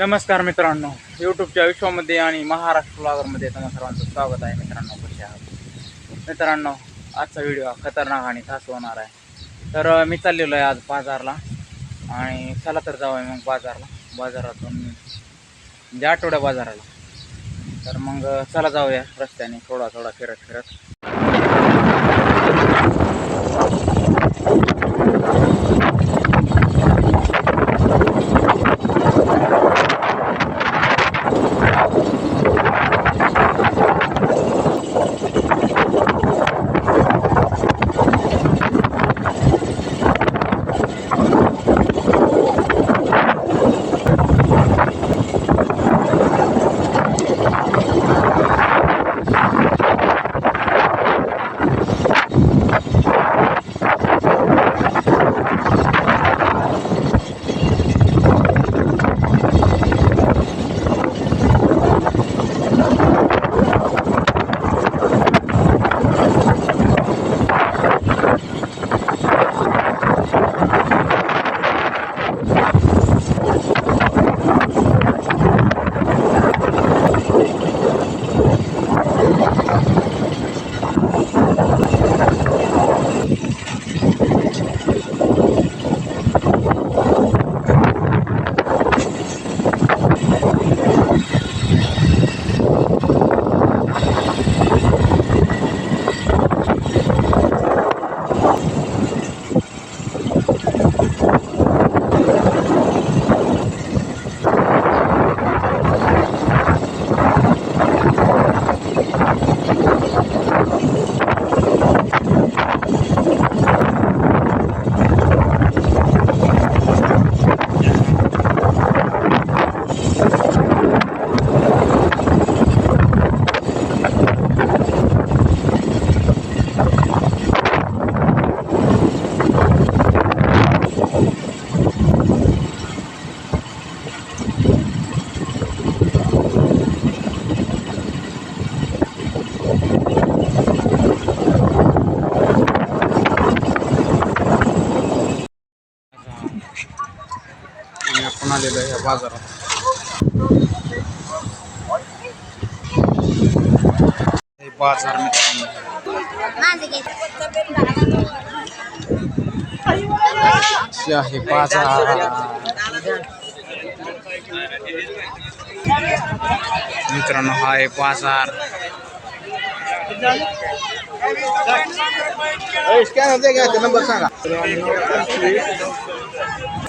नमस्कार मित्रांनो यूट्यूबच्या विश्वामध्ये आणि महाराष्ट्र ब्लॉगरमध्ये तुम्हाला सर्वांचं स्वागत आहे मित्रांनो कसे आहात. मित्रांनो आजचा व्हिडिओ खतरनाक आणि खास होणार आहे. तर मी चाललेलो आहे आज बाजारला आणि चला तर जाऊया मग बाजारला. बाजारातून म्हणजे आठवड्या बाजाराला. तर मग चला जाऊया रस्त्याने थोडा थोडा फिरत फिरत. आलेलो आहे या बाजारात. हे बाजार मित्रांनो. हे आहे बाजार. मित्रांनो हा आहे बाजार. नंबर सांगा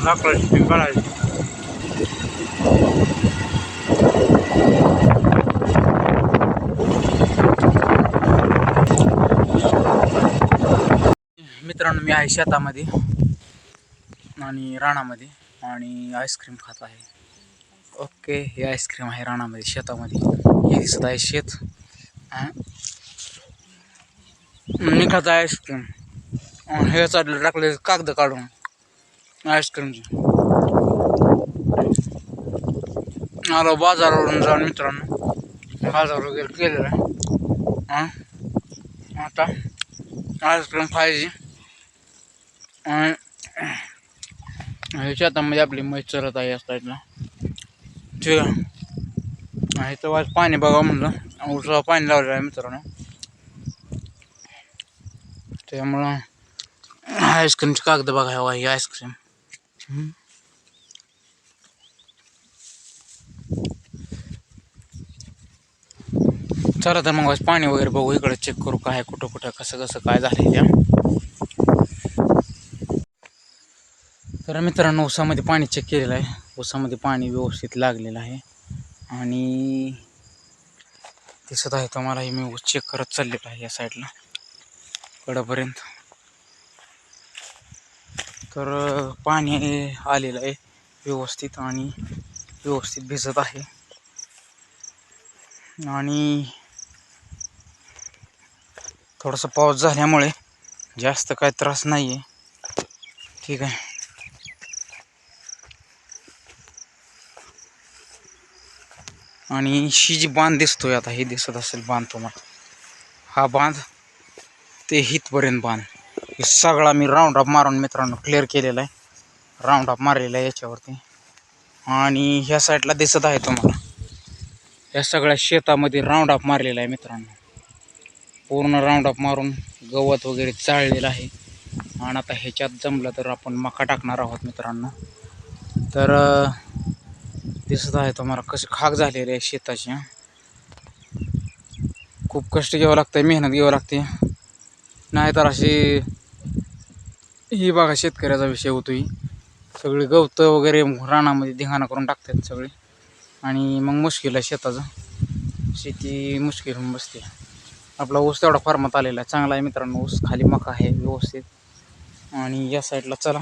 आलेलं आहे सुटावरती काढायची मित्रांनो मी आहे शेतामध्ये आणि रानामध्ये आणि आईस्क्रीम खात आहे. ओके हे आईस्क्रीम आहे रानामध्ये शेतामध्ये. हे दिसत आहे शेत. निघत मी आहे आईस्क्रीम. हे चाललं टाकले कागद काढून. आईस्क्रीमची आलो बाजारावरून जाऊन मित्रांनो. बाजार वगैरे केलेला आहे. हां? आता आईस्क्रीम खायची. आणि शेतामध्ये आपली म्हैस चरत आहे असता साईडला ठीक आहे. तर वाज पाणी बघा म्हणलं. उसाला पाणी लावलेलं आहे मित्रांनो. त्यामुळं आईस्क्रीमची कागद बघा हवा ही आईस्क्रीम चला तर मग पाणी वगैरे बघू इकडे चेक करू काय कुठं कुठं कसं कसं काय झालं त्या तर मित्रांनो उसामध्ये पाणी चेक केलेलं आहे. उसामध्ये पाणी व्यवस्थित लागलेलं आहे. आणि दिसत आहे तुम्हाला हे मी ऊस चेक करत चाललेलो आहे या साईडला कडापर्यंत तर पाणी आलेलं आहे व्यवस्थित आणि व्यवस्थित भिजत आहे. आणि थोडासा पाऊस झाल्यामुळे जास्त काय त्रास नाही आहे ठीक आहे. आणि ही जी बांध दिसतोय आता हे दिसत असेल बांध तुम्हाला. हा बांध ते हितपर्यंत बांध. हे सगळा मी राऊंड अप मारून मित्रांनो क्लिअर केलेला आहे. राऊंड अप मारलेला आहे याच्यावरती. आणि ह्या साईडला दिसत आहे तुम्हाला. या सगळ्या शेतामध्ये राऊंड अप मारलेला आहे मित्रांनो. पूर्ण राऊंड अप मारून गवत वगैरे चाळलेलं आहे. आणि आता ह्याच्यात जमलं तर आपण मका टाकणार आहोत मित्रांनो. तर दिसत आहे तुम्हाला कसे खाक झालेले आहे शेताची. खूप कष्ट घ्यावं लागतं मेहनत घ्यावं लागते. नाहीतर अशी ही बघा शेतकऱ्याचा विषय होतो ही सगळी गवतं वगैरे रानामध्ये धिंगाणा करून टाकतात सगळे. आणि मग मुश्किल आहे शेताचं. शेती मुश्किल होऊन बसते. आपला ऊस तेवढा फार्मात आलेला आहे. चांगला आहे मित्रांनो ऊस खाली मका आहे व्यवस्थित. आणि या साईडला चला.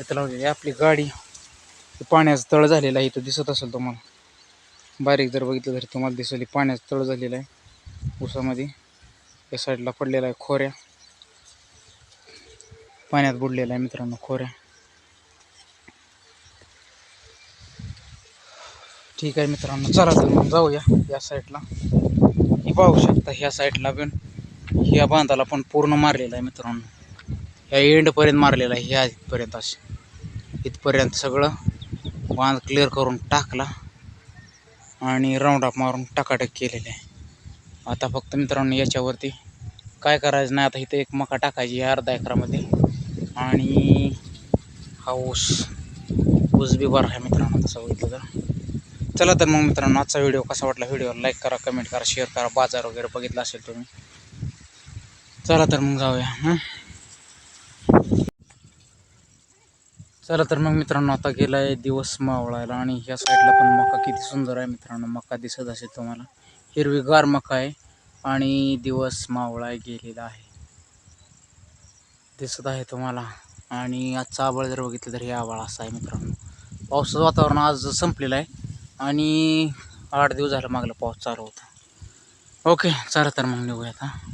इथं लावलेली आपली गाडी. पाण्याचं तळ झालेलं आहे. इथं दिसत असेल तुम्हाला. बारीक जर बघितलं तरी तुम्हाला दिसेल. पाण्याचं तळ झालेलं आहे ऊसामध्ये. या साईडला पडलेला आहे खोऱ्या. पाण्यात बुडलेला आहे मित्रांनो खोऱ्या ठीक आहे मित्रांनो चला तर मग जाऊया या साईडला. ही पाहू शकता ह्या साईडला पण ह्या बांधाला पण पूर्ण मारलेला आहे मित्रांनो. ह्या एंडपर्यंत मारलेला आहे ह्या इथपर्यंत असे इथपर्यंत सगळं बांध क्लिअर करून टाकला आणि राऊंड अप मारून टाकाटक केलेले आहे. आता फक्त मित्रांनो याच्यावरती काय करायचं नाही आता इथं एक मका टाकायची या अर्धा एकरामध्ये. आणि हा ऊस ऊस बी बरा आहे मित्रांनो तसं बघितलं तर चला तर मग मित्रांनो आजचा व्हिडिओ कसा वाटला व्हिडिओला लाईक करा कमेंट करा शेअर करा बाजार वगैरे बघितला असेल तुम्ही. चला तर मग जाऊया चला तर मग मित्रांनो आता गेला आहे दिवस मावळायला आणि ह्या साईडला पण मका किती सुंदर आहे मित्रांनो मका दिसत असेल तुम्हाला. हिरवीगार मका आहे आणि दिवस मावळाय गेलेला आहे. दिसत आहे तुम्हाला. आणि आजचा आबाळ जर बघितलं तर हे आबाळ असा आहे मित्रांनो. पावसाचं वातावरण आज संपलेलं आहे. आणि आठ दिवस झालं मागला पाऊस चालू होता. ओके चला तर मग निघूयात हां.